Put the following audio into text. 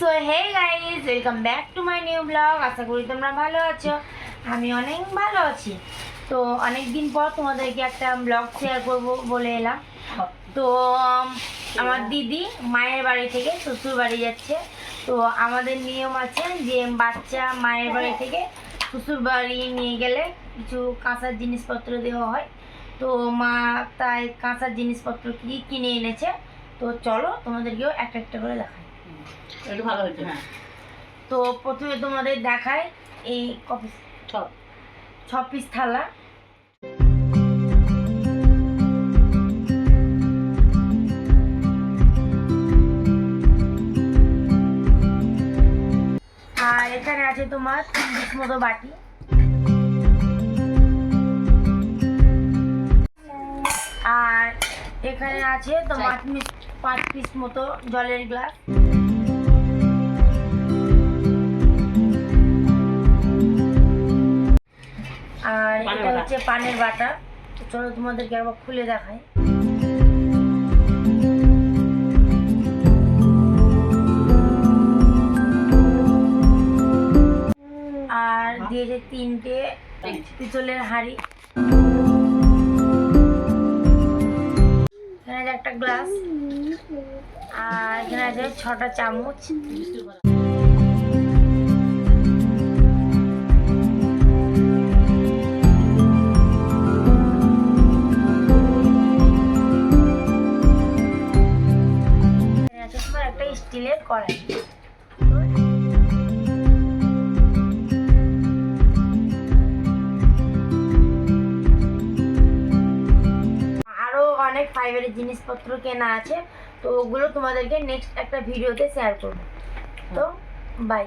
So hey guys welcome back to my new blog আশা করি তোমরা ভালো আছো। আমি অনেক ভালো আছি। তো অনেক দিন পর তোমাদেরকে একটা ব্লগ শেয়ার করব বলে এলাম। তো আমার দিদি মায়ের বাড়ি থেকে শ্বশুর বাড়ি যাচ্ছে। তো, আমাদের নিয়ম আছে যে বাচ্চা মায়ের বাড়ি থেকে শ্বশুর বাড়ি নিয়ে গেলে কিছু কাঁচার জিনিসপত্র দেওয়া হয়। তো, মা তাই কাঁচার জিনিসপত্র কি কিনে এনেছে। তো, চলো তোমাদেরকেও একটা একটা করে দেখাই। একটু ভালো হয়েছে হ্যাঁ। তো প্রথমে তোমাদের দেখায় এই কপি সব ছ পিস থালা। আর এখানে আছে তোমার তিন পিস মতো বাটি। আর এখানে আছে তোমার পাঁচ পিস মতো জলের গ্লাস। হচ্ছে পানের বাটা। চলো তোমাদেরকে একবার খুলে দেখাই। আর দিয়েছে তিনটে পিতলের হাঁড়ি। এখানে একটা গ্লাস। আর এখানে আছে ছটা চামচ। স্টিলের কড়াই। আরও অনেক ফাইবারের জিনিসপত্র কেনা আছে, তো ওগুলো তোমাদেরকে নেক্সট একটা ভিডিওতে শেয়ার করব। তো বাই